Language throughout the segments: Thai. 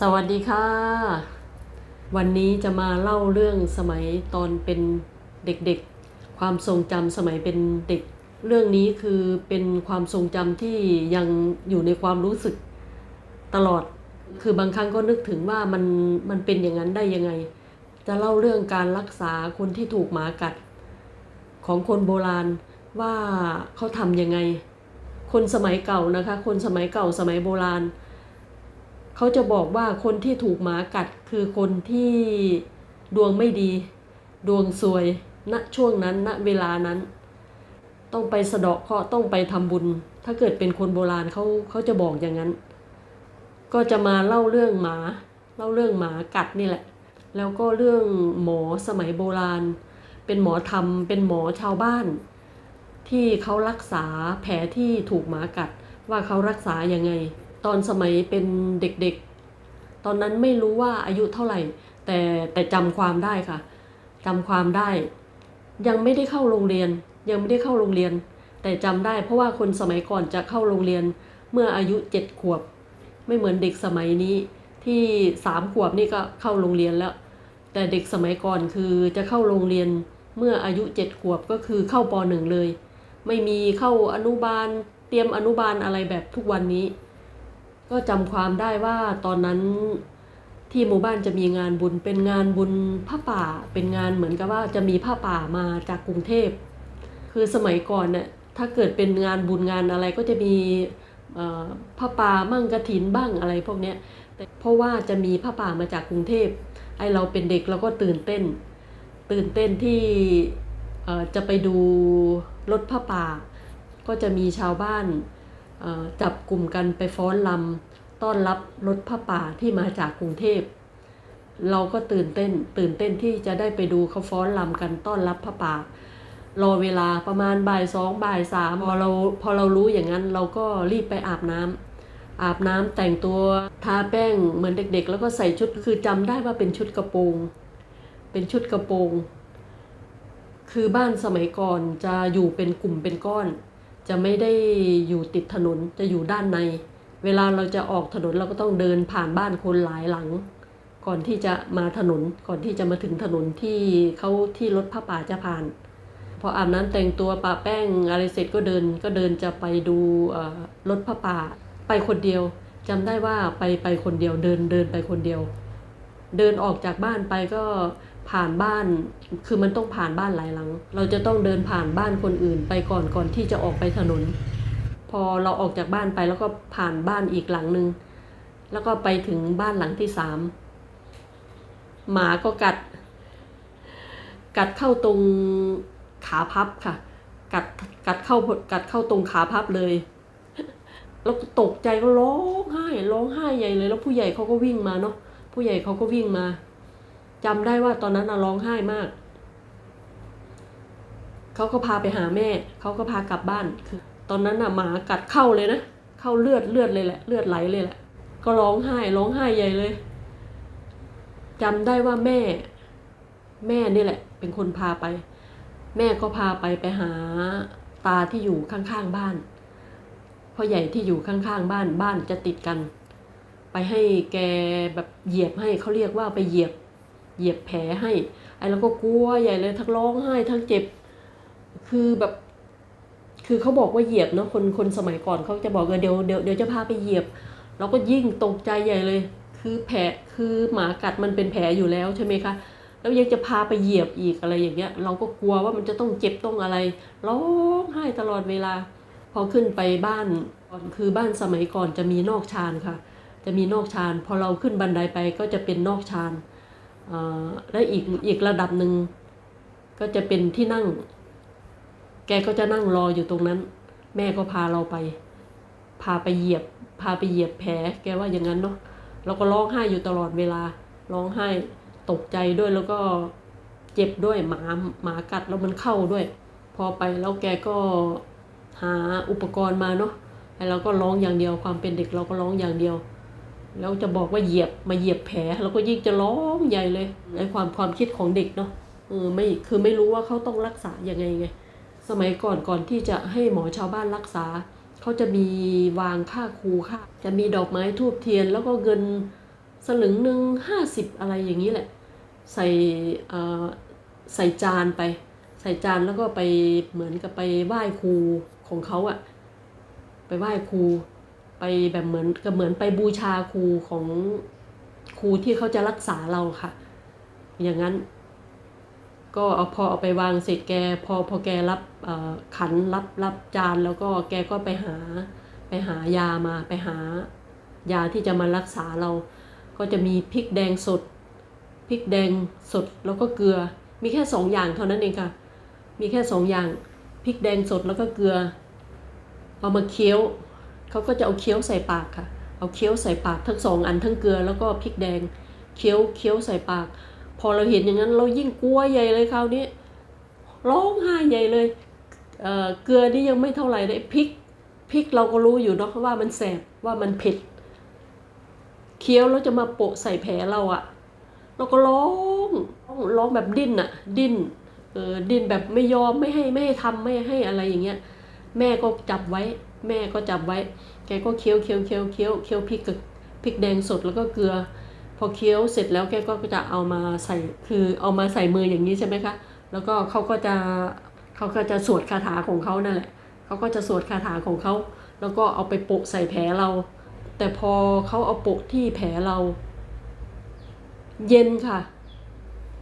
สวัสดีค่ะ วันนี้จะมาเล่าเรื่องสมัยตอนเป็นเด็กๆ ความทรงจำสมัยเป็นเด็ก เรื่องนี้คือเป็นความทรงจำที่ยังอยู่ในความรู้สึกตลอด คือบางครั้งก็นึกถึงว่ามันมันเป็นอย่างนั้นได้ยังไง จะเล่าเรื่องการรักษาคนที่ถูกหมากัด ของคนโบราณว่าเขาทำยังไง คนสมัยเก่านะคะ คนสมัยเก่าสมัยโบราณเเขาจะบอกว่าคนที่ถูกหมากัดคือคนที่ดวงไม่ดี ดวงซวย ณช่วงนั้นณเวลานั้น ต้องไปสะเดาะเคราะห์ต้องไปทำบุญ ถ้าเกิดเป็นคนโบราณเขาเขาจะบอกอย่างนั้น ก็จะมาเล่าเรื่องหมา เล่าเรื่องหมากัดนี่แหละ แล้วก็เรื่องหมอสมัยโบราณ เป็นหมอธรรม เป็นหมอชาวบ้าน ที่เขารักษาแผลที่ถูกหมากัดว่าเขารักษายังไง ตอนสมัยเป็นเด็กๆ ตอนนั้นไม่รู้ว่าอายุเท่าไหร่ แต่แต่จำความได้ค่ะจำความได้ ยังไม่ได้เข้าโรงเรียน ยังไม่ได้เข้าโรงเรียน แต่จำได้เพราะว่าคนสมัยก่อนจะเข้าโรงเรียนเมื่ออายุเจ็ดขวบ ไม่เหมือนเด็กสมัยนี้ที่สามขวบนี่ก็เข้าโรงเรียนแล้ว แต่เด็กสมัยก่อนคือจะเข้าโรงเรียนเมื่ออายุเจ็ดขวบก็คือเข้าปหนึ่งเลย ไม่มีเข้าอนุบาล เตรียมอนุบาลอะไรแบบทุกวันนี้ ก็จำความได้ว่าตอนนั้นที่หมู่บ้านจะมีงานบุญเป็นงานบุญผ้าป่า เป็นงานเหมือนกับว่าจะมีผ้าป่ามาจากกรุงเทพ คือสมัยก่อนเนี่ยถ้าเกิดเป็นงานบุญงานอะไรก็จะมีผ้าป่ามั่งกระถินบ้างอะไรพวกเนี้ยแต่เพราะว่าจะมีผ้าป่ามาจากกรุงเทพไอเราเป็นเด็กเราก็ตื่นเต้น ตื่นเต้นที่จะไปดูรถผ้าป่า ก็จะมีชาวบ้าน จับกลุ่มกันไปฟ้อนลำต้อนรับรถผ้าป่าที่มาจากกรุงเทพ เราก็ตื่นเต้นตื่นเต้นที่จะได้ไปดูเขาฟ้อนลำกันต้อนรับผ้าป่ารอเวลาประมาณบ่ายสองบ่ายสามพอเราพอเรารู้อย่างนั้นเราก็รีบไปอาบน้ำอาบน้ำแต่งตัวทาแป้งเหมือนเด็ก ๆ แล้วก็ใส่ชุดคือจำได้ว่าเป็นชุดกระโปรง เป็นชุดกระโปรง คือบ้านสมัยก่อนจะอยู่เป็นกลุ่มเป็นก้อน จะไม่ได้อยู่ติดถนนจะอยู่ด้านใน เวลาเราจะออกถนนเราก็ต้องเดินผ่านบ้านคนหลายหลัง ก่อนที่จะมาถนนก่อนที่จะมาถึงถนนที่เขาที่รถผ้าป่าจะผ่าน พออาบน้ำแต่งตัวปะแป้งอะไรเสร็จก็เดินก็เดินจะไปดูรถผ้าป่าไปคนเดียวจำได้ว่าไปไปคนเดียวเดินเดินไปคนเดียว เดินออกจากบ้านไปก็ ผ่านบ้าน คือมันต้องผ่านบ้านหลายหลัง เราจะต้องเดินผ่านบ้านคนอื่นไปก่อนก่อนที่จะออกไปถนน พอเราออกจากบ้านไปแล้วก็ผ่านบ้านอีกหลังหนึ่งแล้วก็ไปถึงบ้านหลังที่สามหมาก็กัด กัดเข้าตรงขาพับค่ะ กัดกัดเข้ากัดเข้าตรงขาพับเลยแล้วตกใจก็ร้องไห้ร้องไห้ใหญ่เลย แล้วผู้ใหญ่เขาก็วิ่งมาเนาะผู้ใหญ่เขาก็วิ่งมา จำได้ว่าตอนนั้นน่ะร้องไห้มาก เขาก็พาไปหาแม่ เขาก็พากลับบ้าน คือ ตอนนั้นน่ะหมากัดเข้าเลยนะ เข้าเลือดเลือดเลยแหละ เลือดไหลเลยแหละ ก็ร้องไห้ร้องไห้ใหญ่เลย จำได้ว่าแม่ แม่นี่แหละ เป็นคนพาไป แม่ก็พาไปไปหาตาที่อยู่ข้างๆบ้านพ่อใหญ่ที่อยู่ข้างๆบ้านบ้านจะติดกัน ไปให้แกแบบเหยียบให้เขาเรียกว่าไปเหยียบ เหยียบแผลให้ ไอ้เราก็กลัวใหญ่เลยทั้งร้องไห้ทั้งเจ็บ คือแบบ คือเขาบอกว่าเหยียบเนาะคนคนสมัยก่อนเขาจะบอกเออเดี๋ยวเดี๋ยวเดี๋ยวจะพาไปเหยียบ เราก็ยิ่งตกใจใหญ่เลย คือแผลคือหมากัดมันเป็นแผลอยู่แล้วใช่ไหมคะแล้วยังจะพาไปเหยียบอีกอะไรอย่างเงี้ย เราก็กลัวว่ามันจะต้องเจ็บต้องอะไรร้องไห้ตลอดเวลา พอขึ้นไปบ้านคือบ้านสมัยก่อนจะมีนอกชานค่ะ จะมีนอกชานพอเราขึ้นบันไดไปก็จะเป็นนอกชาน และอีกอีกระดับหนึ่งก็จะเป็นที่นั่ง แกก็จะนั่งรออยู่ตรงนั้น แม่ก็พาเราไป พาไปเหยียบ พาไปเหยียบแผล แกว่าอย่างนั้นเนาะเราก็ร้องไห้อยู่ตลอดเวลา ร้องไห้ตกใจด้วยแล้วก็เจ็บด้วยหมาหมากัดแล้วมันเข้าด้วย พอไปแล้วแกก็หาอุปกรณ์มาเนาะไอ้เราก็ร้องอย่างเดียวความเป็นเด็กเราก็ร้องอย่างเดียว แล้วจะบอกว่าเหยียบมาเหยียบแผลเราก็ยิ่งจะร้องใหญ่เลยในความความคิดของเด็กเนาะเออไม่คือไม่รู้ว่าเขาต้องรักษายังไงไง สมัยก่อนก่อนที่จะให้หมอชาวบ้านรักษา เขาจะมีวางค่าครูค่าจะมีดอกไม้ทูบเทียน แล้วก็เงินสลึงหนึ่งห้าสิบอะไรอย่างนี้แหละ ใส่เอ่อใส่จานไป ใส่จานแล้วก็ไปเหมือนกับไปไหว้ครูของเขาอะไปไหว้ครู ไปแบบเหมือนกับเหมือนไปบูชาครูของครูที่เขาจะรักษาเราค่ะ อย่างนั้น ก็เอาพอเอาไปวางเสร็จแกพอพอแกรับขันรับรับจานแล้วก็แกก็ไปหาไปหายามาไปหายาที่จะมารักษาเรา ก็จะมีพริกแดงสดพริกแดงสดแล้วก็เกลือ มีแค่สองอย่างเท่านั้นเองค่ะ มีแค่สองอย่างพริกแดงสดแล้วก็เกลือ เอามาเคี้ยว เขาก็จะเอาเคี้ยวใส่ปากค่ะ เอาเคี้ยวใส่ปากทั้งสองอันทั้งเกลือแล้วก็พริกแดง เคี้ยวเคี้ยวใส่ปาก พอเราเห็นอย่างนั้นเรายิ่งกลัวใหญ่เลยคราวนี้ร้องไห้ใหญ่เลยเเกลือนี่ยังไม่เท่าไหร่เลยพริกพริกเราก็รู้อยู่เนาะว่ามันแสบว่ามันเผ็ดเคี้ยวแล้วจะมาโปะใส่แผลเราอะเราก็ร้องร้องแบบดิ้นอะดิ้นเออดิ้นแบบไม่ยอมไม่ให้ไม่ให้ทำไม่ให้อะไรอย่างเงี้ย แม่ก็จับไว้ แม่ก็จับไว้ แกก็เคี้ยวเคี้ยวเคี้ยวเคี้ยวเคี้ยวพริกกับพริกแดงสดแล้วก็เกลือ พอเคี้ยวเสร็จแล้วแกก็จะเอามาใส่คือเอามาใส่มืออย่างนี้ใช่ไหมคะ แล้วก็เขาก็จะเขาก็จะสวดคาถาของเขานั่นแหละเขาก็จะสวดคาถาของเขา แล้วก็เอาไปโปะใส่แผลเรา แต่พอเขาเอาโปะที่แผลเรา เย็นค่ะ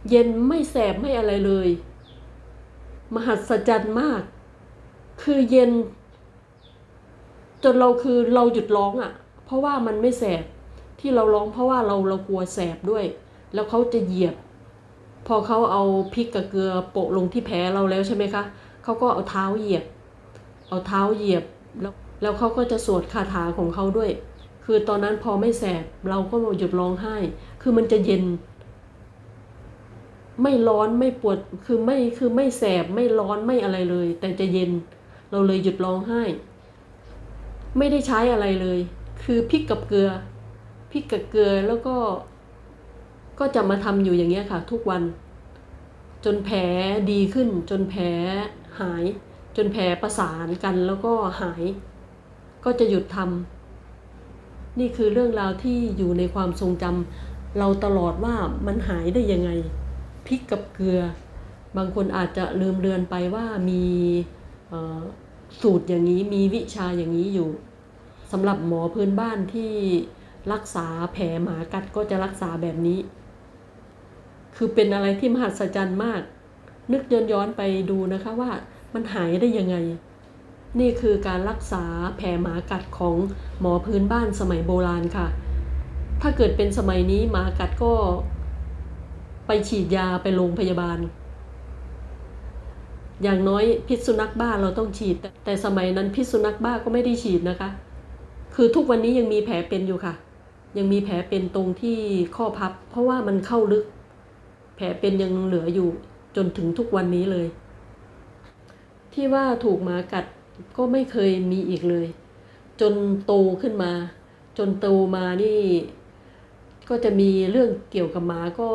เย็นไม่แสบไม่อะไรเลย มหัศจรรย์มาก คือเย็น จนเราคือเราหยุดร้องอะ่ะ เพราะว่ามันไม่แสบที่เราร้องเพราะว่าเราเรากลัวแสบด้วย แล้วเขาจะเหยียบ พอเขาเอาพริกกับเกลือโปะลงที่แผลเราแล้วใช่ไหมคะเขาก็เอาเท้าเหยียบ เอาเท้าเหยียบแล้วแล้วเขาก็จะสวดคาถาของเขาด้วย คือตอนนั้นพอไม่แสบเราก็หยุดร้องไห้ คือมันจะเย็น ไม่ร้อนไม่ปวด คือไม่คือไม่แสบไม่ร้อนไม่อะไรเลย แต่จะเย็น เราเลยหยุดร้องไห้ ไม่ได้ใช้อะไรเลย คือพริกกับเกลือพริกกับเกลือแล้วก็ ก็จะมาทำอยู่อย่างเงี้ยค่ะ ทุกวัน จนแผลดีขึ้น จนแผลหาย จนแผลประสานกันแล้วก็หาย ก็จะหยุดทำนี่คือเรื่องราวที่อยู่ในความทรงจำเราตลอดว่ามันหายได้ยังไงพริกกับเกลือ บางคนอาจจะลืมเลือนไปว่ามีเออ สูตรอย่างนี้มีวิชาอย่างนี้อยู่สำหรับหมอพื้นบ้านที่รักษาแผลหมากัดก็จะรักษาแบบนี้ คือเป็นอะไรที่มหัศจรรย์มาก นึกย้อนย้อนๆไปดูนะคะว่ามันหายได้ยังไง นี่คือการรักษาแผลหมากัดของหมอพื้นบ้านสมัยโบราณค่ะ ถ้าเกิดเป็นสมัยนี้หมากัดก็ไปฉีดยาไปโรงพยาบาล อย่างน้อยพิษสุนัขบ้าเราต้องฉีด แต่สมัยนั้นพิษสุนัขบ้าก็ไม่ได้ฉีดนะคะ คือทุกวันนี้ยังมีแผลเป็นอยู่ค่ะ ยังมีแผลเป็นตรงที่ข้อพับ เพราะว่ามันเข้าลึก แผลเป็นยังเหลืออยู่จนถึงทุกวันนี้เลย ที่ว่าถูกหมากัดก็ไม่เคยมีอีกเลย จนโตขึ้นมา จนโตมานี่ ก็จะมีเรื่องเกี่ยวกับหมาก็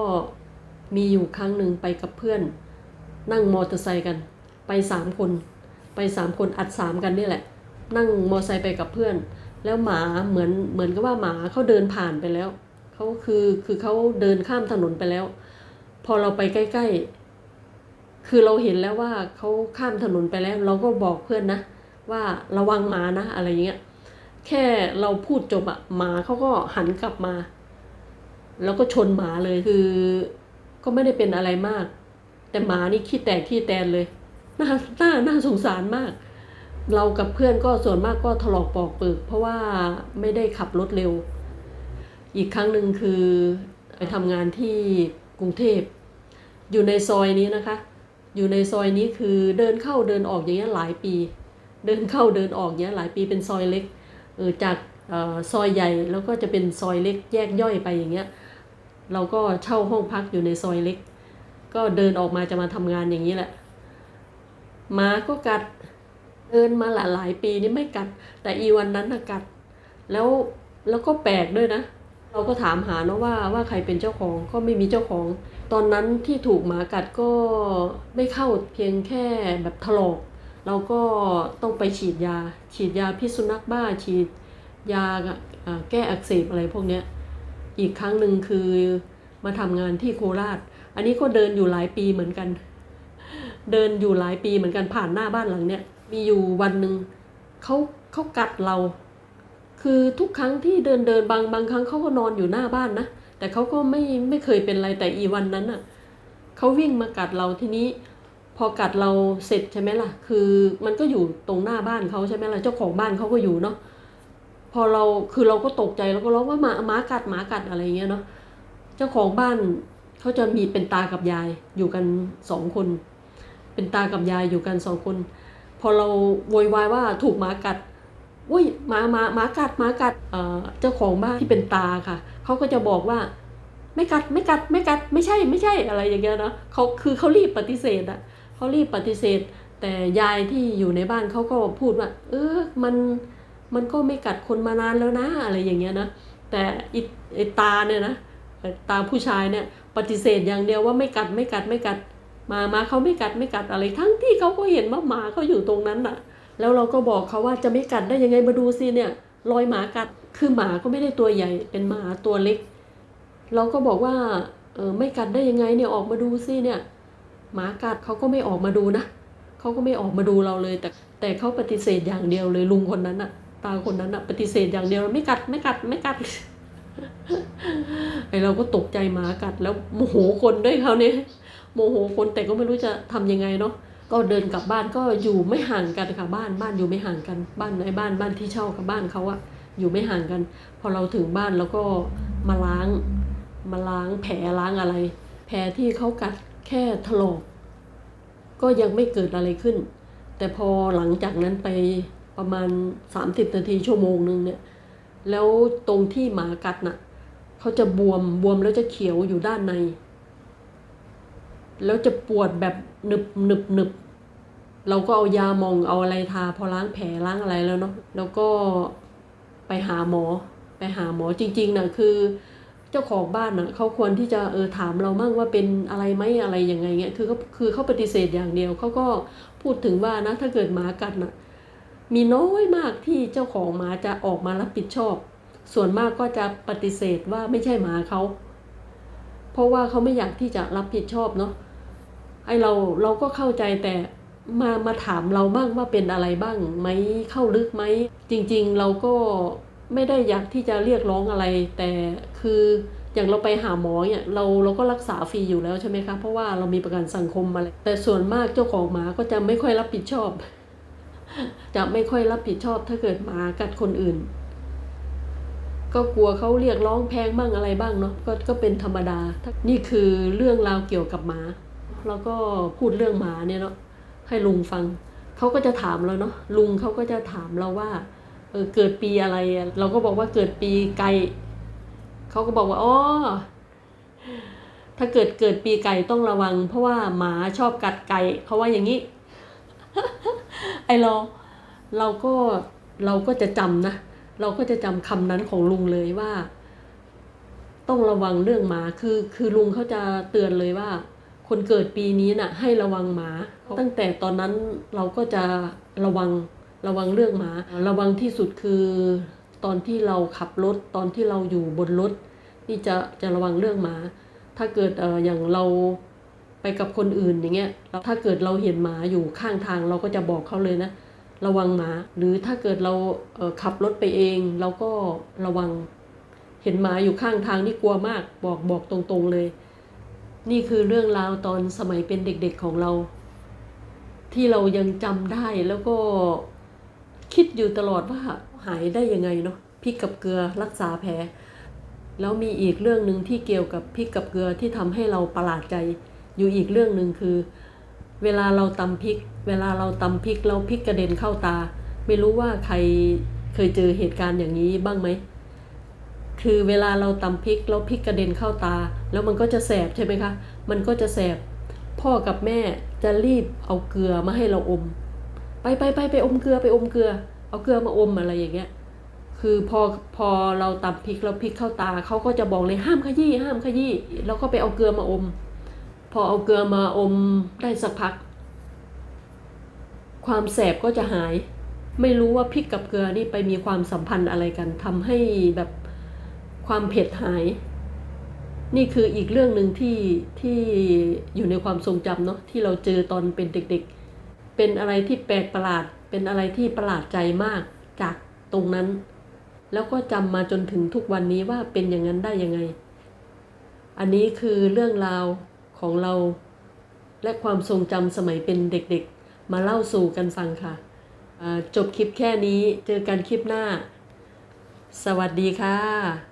มีอยู่ครั้งหนึ่งไปกับเพื่อน นั่งมอเตอร์ไซค์กัน ไปสามคน ไปสามคนอัดสามกันนี่แหละ นั่งมอเตอร์ไซค์ไปกับเพื่อน แล้วหมาเหมือนเหมือนกับว่าหมาเขาเดินผ่านไปแล้วเขาคือคือเขาเดินข้ามถนนไปแล้ว พอเราไปใกล้ ๆ คือเราเห็นแล้วว่าเขาข้ามถนนไปแล้ว เราก็บอกเพื่อนนะ ว่าระวังหมานะอะไรเงี้ยแค่เราพูดจบอะหมาเขาก็หันกลับมา แล้วก็ชนหมาเลยคือก็ไม่ได้เป็นอะไรมาก แต่หมานี่ขี้แตกขี้แตนเลยน่าน่าน่าสงสารมาก เรากับเพื่อนก็ส่วนมากก็ถลอกปอกเปลือกเพราะว่าไม่ได้ขับรถเร็ว อีกครั้งหนึ่งคือไปทำงานที่กรุงเทพ อยู่ในซอยนี้นะคะ อยู่ในซอยนี้คือเดินเข้าเดินออกอย่างเงี้ยหลายปี เดินเข้าเดินออกเงี้ยหลายปีเป็นซอยเล็กเออจากออซอยใหญ่แล้วก็จะเป็นซอยเล็กแยกย่อยไปอย่างเงี้ย เราก็เช่าห้องพักอยู่ในซอยเล็ก ก็เดินออกมาจะมาทำงานอย่างนี้แหละหมาก็กัดเดินมาหลายหลายปีนี่ไม่กัด แต่อีวันนั้นนะกัด แล้วแล้วก็แปลกด้วยนะ เราก็ถามหาเนาะว่าว่าใครเป็นเจ้าของก็ไม่มีเจ้าของ ตอนนั้นที่ถูกหมากัดก็ไม่เข้าเพียงแค่แบบถลอกเราก็ต้องไปฉีดยา ฉีดยาพิษสุนัขบ้าฉีดยาอ่าแก้อักเสบอะไรพวกเนี้ยอีกครั้งหนึ่งคือมาทำงานที่โคราช อันนี้ก็เดินอยู่หลายปีเหมือนกัน เดินอยู่หลายปีเหมือนกันผ่านหน้าบ้านหลังเนี้ยมีอยู่วันหนึ่งเขาเขากัดเรา คือทุกครั้งที่เดินเดินบางบางครั้งเขาก็นอนอยู่หน้าบ้านนะแต่เขาก็ไม่ไม่เคยเป็นอะไรแต่อีวันนั้นอะเขาวิ่งมากัดเราทีนี้ พอกัดเราเสร็จใช่ไหมล่ะ คือมันก็อยู่ตรงหน้าบ้านเขาใช่ไหมล่ะเจ้าของบ้านเขาก็อยู่เนาะพอเราคือเราก็ตกใจเราก็ร้องว่าหมาหมากัดหมากัดอะไรเงี้ยเนาะเจ้าของบ้าน เขาจะมีเป็นตากับยายอยู่กันสองคน เป็นตากับยายอยู่กันสองคน พอเราโวยวายว่าถูกหมากัดอุ้ยหมาหมาหมากัดหมากัดเอ่อเจ้าของบ้านที่เป็นตาค่ะเขาก็จะบอกว่าไม่กัดไม่กัดไม่กัดไม่ใช่ไม่ใช่อะไรอย่างเงี้ยนะเขาคือเขารีบปฏิเสธอะเขารีบปฏิเสธ แต่ยายที่อยู่ในบ้านเขาก็พูดว่า เออมันมันก็ไม่กัดคนมานานแล้วนะอะไรอย่างเงี้ยนะแต่อีตาเนี่ยนะตาผู้ชายเนี่ย ปฏิเสธอย่างเดียวว่าไม่กัดไม่กัดไม่กัดหมามาเขาไม่กัดไม่กัดอะไร ทั้งที่เขาก็เห็นว่าหมาเขาอยู่ตรงนั้นน่ะ แล้วเราก็บอกเขาว่าจะไม่กัดได้ยังไงมาดูสิเนี่ยรอยหมากัดคือหมาก็ไม่ได้ตัวใหญ่ เป็นหมาตัวเล็ก เราก็บอกว่าเออไม่กัดได้ยังไงเนี่ยออกมาดูสิเนี่ยหมากัดเขาก็ไม่ออกมาดูนะเขาก็ไม่ออกมาดูเราเลย แต่แต่เขาปฏิเสธอย่างเดียวเลยลุงคนนั้นอะตาคนนั้นอะปฏิเสธอย่างเดียวไม่กัดไม่กัดไม่กัด ไอเราก็ตกใจหมากัดแล้วโมโหคนด้วยเขาเนี่ยโมโหคนแต่ก็ไม่รู้จะทำยังไงเนาะก็เดินกลับบ้านก็อยู่ไม่ห่างกันค่ะบ้านบ้านอยู่ไม่ห่างกันบ้านในบ้านบ้านที่เช่ากับบ้านเขาอะอยู่ไม่ห่างกัน พอเราถึงบ้านแล้วก็มาล้าง มาล้างแผลล้างอะไร แผลที่เขากัดแค่ถลอกก็ยังไม่เกิดอะไรขึ้น แต่พอหลังจากนั้นไปประมาณ 30 นาทีชั่วโมงนึงเนี่ย แล้วตรงที่หมากัดน่ะเขาจะบวมบวมแล้วจะเขียวอยู่ด้านใน แล้วจะปวดแบบหนึบหนึบหนึบเราก็เอายามองเอาอะไรทาพอล้างแผลล้างอะไรแล้วเนาะแล้วก็ไปหาหมอ ไปหาหมอจริงๆนะคือ เจ้าของบ้านน่ะเขาควรที่จะเออถามเรามั่งว่าเป็นอะไรไหมอะไรยังไงเงี้ยคือเขาคือเขาปฏิเสธอย่างเดียวเขาก็พูดถึงว่านะถ้าเกิดหมากัดน่ะ มีน้อยมากที่เจ้าของหมาจะออกมารับผิดชอบ ส่วนมากก็จะปฏิเสธว่าไม่ใช่หมาเขา เพราะว่าเขาไม่อยากที่จะรับผิดชอบเนาะไอเราเราก็เข้าใจแต่มามาถามเราบ้างว่าเป็นอะไรบ้างไหมเข้าลึกไหม จริงๆเราก็ไม่ได้อยากที่จะเรียกร้องอะไร แต่คืออย่างเราไปหาหมอเนี่ยเราเราก็รักษาฟรีอยู่แล้วใช่ไหมคะเพราะว่าเรามีประกันสังคมมาเลยแต่ส่วนมากเจ้าของหมาก็จะไม่ค่อยรับผิดชอบ จะไม่ค่อยรับผิดชอบถ้าเกิดหมากัดคนอื่น ก็กลัวเขาเรียกร้องแพงบ้างอะไรบ้างเนาะก็ก็เป็นธรรมดา นี่คือเรื่องราวเกี่ยวกับหมา แล้วก็พูดเรื่องหมาเนี่ยเนาะให้ลุงฟังเขาก็จะถามเราเนาะลุงเขาก็จะถามเราว่าเออเกิดปีอะไร เราก็บอกว่าเกิดปีไก่เขาก็บอกว่าอ๋อถ้าเกิดเกิดปีไก่ต้องระวัง เพราะว่าหมาชอบกัดไก่เขาว่าอย่างนี้ ไอเราเราก็เราก็จะจำนะ เราก็จะจำคำนั้นของลุงเลยว่า ต้องระวังเรื่องหมาคือ คือลุงเขาจะเตือนเลยว่า คนเกิดปีนี้น่ะ ให้ระวังหมา ตั้งแต่ตอนนั้นเราก็จะระวังระวังเรื่องหมา ระวังที่สุดคือตอนที่เราขับรถตอนที่เราอยู่บนรถนี่จะจะระวังเรื่องหมา ถ้าเกิดเอออย่างเรา ไปกับคนอื่นอย่างเงี้ยถ้าเกิดเราเห็นหมาอยู่ข้างทางเราก็จะบอกเขาเลยนะ ระวังหมา หรือถ้าเกิดเราเขับรถไปเองเราก็ระวังเห็นหมาอยู่ข้างทางนี่กลัวมาก บอกบอกตรงๆเลย นี่คือเรื่องราวตอนสมัยเป็นเด็กๆของเรา ที่เรายังจำได้แล้วก็คิดอยู่ตลอดว่าหายได้ยังไงเนาะพริกกับเกลือรักษาแผลแล้วมีอีกเรื่องหนึ่งที่เกี่ยวกับพริกกับเกลือที่ทำให้เราประหลาดใจ อยู่อีกเรื่องหนึ่งคือ เวลาเราตำพริก เวลาเราตำพริกแล้วพริกกระเด็นเข้าตา ไม่รู้ว่าใครเคยเจอเหตุการณ์อย่างนี้บ้างไหมคือเวลาเราตำพริกแล้วพริกกระเด็นเข้าตา แล้วมันก็จะแสบใช่ไหมคะ มันก็จะแสบ พ่อกับแม่จะรีบเอาเกลือมาให้เราอม ไปไปไปไปอมเกลือไปอมเกลือ เอาเกลือมาอมอะไรอย่างเงี้ย คือพอพอเราตำพริกแล้วพริกเข้าตาเขาก็จะบอกเลยห้ามขยี้ห้ามขยี้แล้วก็ไปเอาเกลือมาอม พอเอาเกลือมาอมได้สักพัก ความแสบก็จะหาย ไม่รู้ว่าพริกกับเกลือนี่ไปมีความสัมพันธ์อะไรกันทำให้แบบความเผ็ดหาย นี่คืออีกเรื่องหนึ่งที่ที่อยู่ในความทรงจำเนาะที่เราเจอตอนเป็นเด็กๆ เป็นอะไรที่แปลกประหลาด เป็นอะไรที่ประหลาดใจมากจากตรงนั้น แล้วก็จำมาจนถึงทุกวันนี้ว่าเป็นอย่างนั้นได้ยังไง อันนี้คือเรื่องราว ของเรา และความทรงจำสมัยเป็นเด็กๆ มาเล่าสู่กันฟังค่ะ จบคลิปแค่นี้เจอกันคลิปหน้า สวัสดีค่ะ